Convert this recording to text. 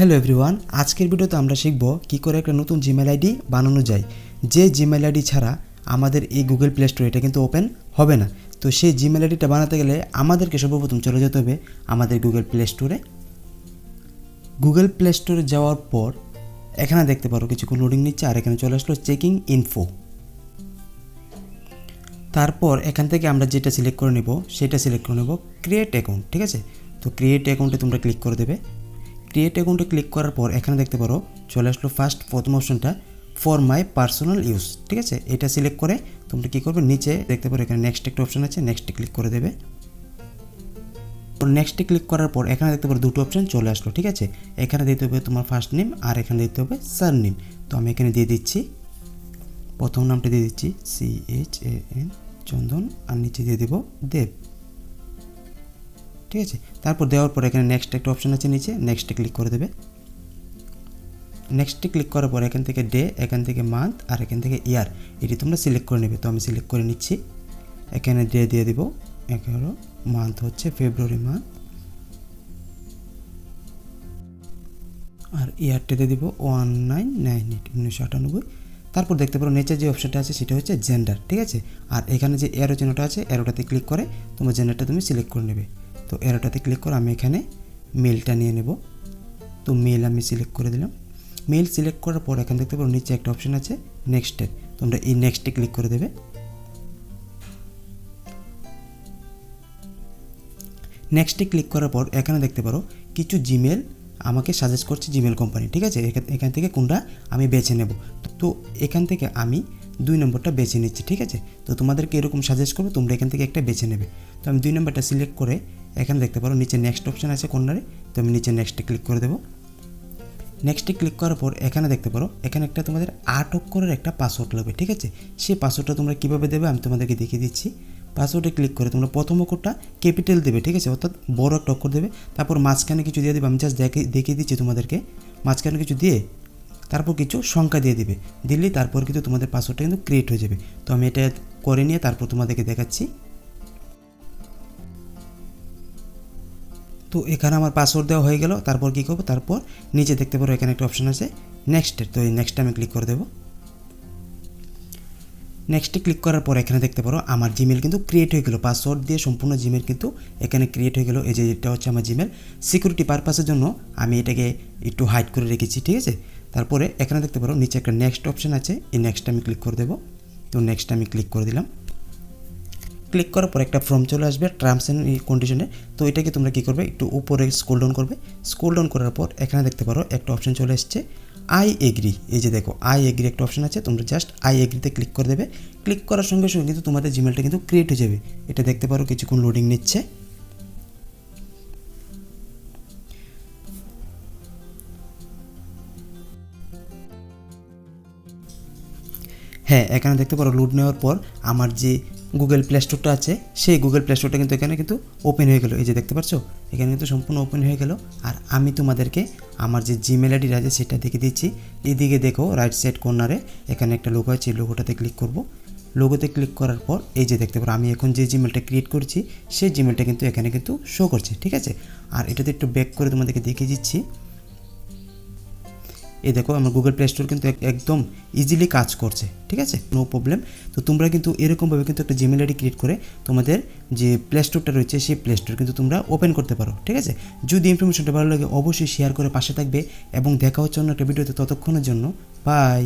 Hello everyone আজকের ভিডিওতে আমরা শিখব কি করে একটা নতুন জিমেল আইডি বানানো যায়। যে জিমেল আইডি ছাড়া আমাদের এই গুগল প্লে স্টোর এটা কিন্তু ওপেন হবে না। তো সেই জিমেল আইডিটা বানাতে গেলে আমাদেরকে সর্বপ্রথম চলে যেতে হবে আমাদের গুগল প্লে স্টোরে গুগল প্লে স্টোরে যাওয়ার পর এখানে দেখতে পারো কিছুক্ষণ লোডিং নিচ্ছে আর এখানে চলে আসলো চেকিং ইনফো তারপর এখান থেকে আমরা যেটা সিলেক্ট করে নেব সেটা সিলেক্ট করে নেব ক্রিয়েট অ্যাকাউন্ট ঠিক আছে? তো ক্রিয়েট অ্যাকাউন্টে তোমরা ক্লিক করে দেবে। ক্রিয়েট অ্যাকাউন্টে ক্লিক করার পর এখানে দেখতে পারো চলে আসলো ফার্স্ট প্রথম অপশনটা ফর মাই পার্সোনাল ইউজ ঠিক আছে? এটা সিলেক্ট করে তোমরা কী করবে? নিচে দেখতে পারো এখানে নেক্সট একটা অপশন আছে নেক্সটে ক্লিক করে দেবে। নেক্সটে ক্লিক করার পর এখানে দেখতে পারো দুটো অপশন চলে আসলো, ঠিক আছে? এখানে দিতে হবে তোমার ফার্স্ট নেম আর এখানে দিতে হবে সার নেম তো আমি এখানে দিয়ে দিচ্ছি। প্রথম নামটা দিয়ে দিচ্ছি C H A N Chandan, আর নিচে দিয়ে দেবো দেব। ঠিক আছে? তারপর দেওয়ার পর এখানে নেক্সট একটা অপশন আছে নিচে নেক্সটে ক্লিক করে দেবে। নেক্সটে ক্লিক করার পর এখান থেকে ডে এখান থেকে মান্থ আর এখান থেকে ইয়ার এটি তোমরা সিলেক্ট করে নেবে। তো আমি সিলেক্ট করে নিচ্ছি। এখানে ডে দিয়ে দেবো। এগারো মান্থ হচ্ছে ফেব্রুয়ারি মান্থ আর ইয়ারটা দিয়ে দিব ওয়ান নাইন নাইন এইট উনিশশো আটানব্বই। তারপর দেখতে পারো নিচে যে অপশানটা আছে সেটা হচ্ছে জেন্ডার ঠিক আছে? আর এখানে যে এরো চিহ্নটা আছে এরোটাতে ক্লিক করে তোমার জেন্ডারটা তুমি সিলেক্ট করে নেবে। তো এরোটাতে ক্লিক করে আমি এখানে মেলটা নিয়ে নেব। তো মেল আমি সিলেক্ট করে দিলাম। মেল সিলেক্ট করার পর এখানে দেখতে পারো নিচে একটা অপশন আছে নেক্সটে তোমরা এই নেক্সটে ক্লিক করে দেবে। নেক্সটে ক্লিক করার পর এখানে দেখতে পারো কিছু জিমেল আমাকে সাজেস্ট করছে জিমেল কোম্পানি ঠিক আছে? এখান- এখান থেকে কোনটা আমি বেছে নেব। তো এখান থেকে আমি দুই নম্বরটা বেছে নিচ্ছি, ঠিক আছে? তো তোমাদেরকে এরকম সাজেস্ট করব, তোমরা এখান থেকে একটা বেছে নেবে। তো আমি দুই নম্বরটা সিলেক্ট করে এখানে দেখতে পারো, নিচে নেক্সট অপশান আছে কর্নারে তো আমি নিচে নেক্সটে ক্লিক করে দেবো। নেক্সটে ক্লিক করার পর এখানে দেখতে পারো, এখানে একটা তোমাদের আট অক্ষরের একটা পাসওয়ার্ড লাগবে, ঠিক আছে? সেই পাসওয়ার্ডটা তোমরা কীভাবে দেবে আমি তোমাদেরকে দেখিয়ে দিচ্ছি। পাসওয়ার্ডে ক্লিক করে তোমরা প্রথম অক্ষরটা ক্যাপিটাল দেবে, ঠিক আছে? অর্থাৎ বড় একটা অক্ষর দেবে, তারপর মাঝখানে কিছু দিয়ে দেবে, আমি জাস্ট দেখে, দেখিয়ে দিচ্ছি তোমাদেরকে। মাঝখানে কিছু দিয়ে, তারপর কিছু সংখ্যা দিয়ে দিবে। দিলেই তারপর কিন্তু তোমাদের পাসওয়ার্ডটা কিন্তু ক্রিয়েট হয়ে যাবে। তো আমি এটা করে নিয়ে তারপর তোমাদেরকে দেখাচ্ছি। তো এখানে আমার পাসওয়ার্ড দেওয়া হয়ে গেল। তারপর কী করব? তারপর নিচে দেখতে পারো এখানে একটা অপশন আছে নেক্সটের তো এই নেক্সটে আমি ক্লিক করে দেবো। নেক্সটে ক্লিক করার পর এখানে দেখতে পারো, আমার জিমেল কিন্তু ক্রিয়েট হয়ে গেলো। পাসওয়ার্ড দিয়ে সম্পূর্ণ জিমেল কিন্তু এখানে ক্রিয়েট হয়ে গেলো। এই যে এটা হচ্ছে আমার জিমেল সিকিউরিটি পারপাসের জন্য আমি এটাকে একটু হাইড করে রেখেছি, ঠিক আছে? তারপরে এখানে দেখতে পারো, নিচে একটা নেক্সট অপশন আছে। এই নেক্সট আমি ক্লিক করে দেবো। তো নেক্সট আমি ক্লিক করে দিলাম। ক্লিক করার পর একটা ফর্ম চলে আসবে টার্মস অ্যান্ড কন্ডিশনে তো এটাকে তোমরা কী করবে? একটু উপরে স্কুল ডাউন করবে। স্কুল ডাউন করার পর এখানে দেখতে পারো একটা অপশন চলে এসছে আই এগ্রি এই যে দেখো আই এগ্রি একটা অপশন আছে, তোমরা জাস্ট আই এগ্রিতে ক্লিক করে দেবে। ক্লিক করার সঙ্গে সঙ্গে কিন্তু তোমাদের জিমেলটা কিন্তু ক্রিয়েট হয়ে যাবে। এটা দেখতে পারো কিছুক্ষণ লোডিং নিচ্ছে। হ্যাঁ এখানে দেখতে পারো লোড নেওয়ার পর আমার যে গুগল প্লে স্টোরটা আছে। সেই গুগল প্লে স্টোরটা কিন্তু এখানে কিন্তু ওপেন হয়ে গেলো। এই যে দেখতে পাচ্ছ এখানে কিন্তু সম্পূর্ণ ওপেন হয়ে গেল। আর আমি তোমাদেরকে আমার যে জিমেল আইডি আছে, সেটা দেখে দিচ্ছি। এদিকে দেখো রাইট সাইড কর্নারে এখানে একটা লোগো আছে। লোগোটাতে ক্লিক করব। লোগোতে ক্লিক করার পর, এই যে দেখতে পারো, আমি এখন যে জিমেলটা ক্রিয়েট করছি, সেই জিমেলটা কিন্তু এখানে কিন্তু শো করছে, ঠিক আছে? আর এটাতে একটু ব্যাক করে তোমাদেরকে দেখিয়ে দিচ্ছি। এই দেখো, আমার গুগল প্লে স্টোর কিন্তু একদম ইজিলি কাজ করছে, ঠিক আছে? নো প্রবলেম তো তোমরা কিন্তু এরকমভাবে কিন্তু একটা জিমেল আইডি ক্রিয়েট করে তোমাদের যে প্লে স্টোরটা রয়েছে, সেই প্লে স্টোর কিন্তু তোমরা ওপেন করতে পারো, ঠিক আছে? যদি ইনফরমেশনটা ভালো লাগে, অবশ্যই শেয়ার করে পাশে থাকবে এবং দেখা হচ্ছে অন্য একটা ভিডিওতে ততক্ষণের জন্য বাই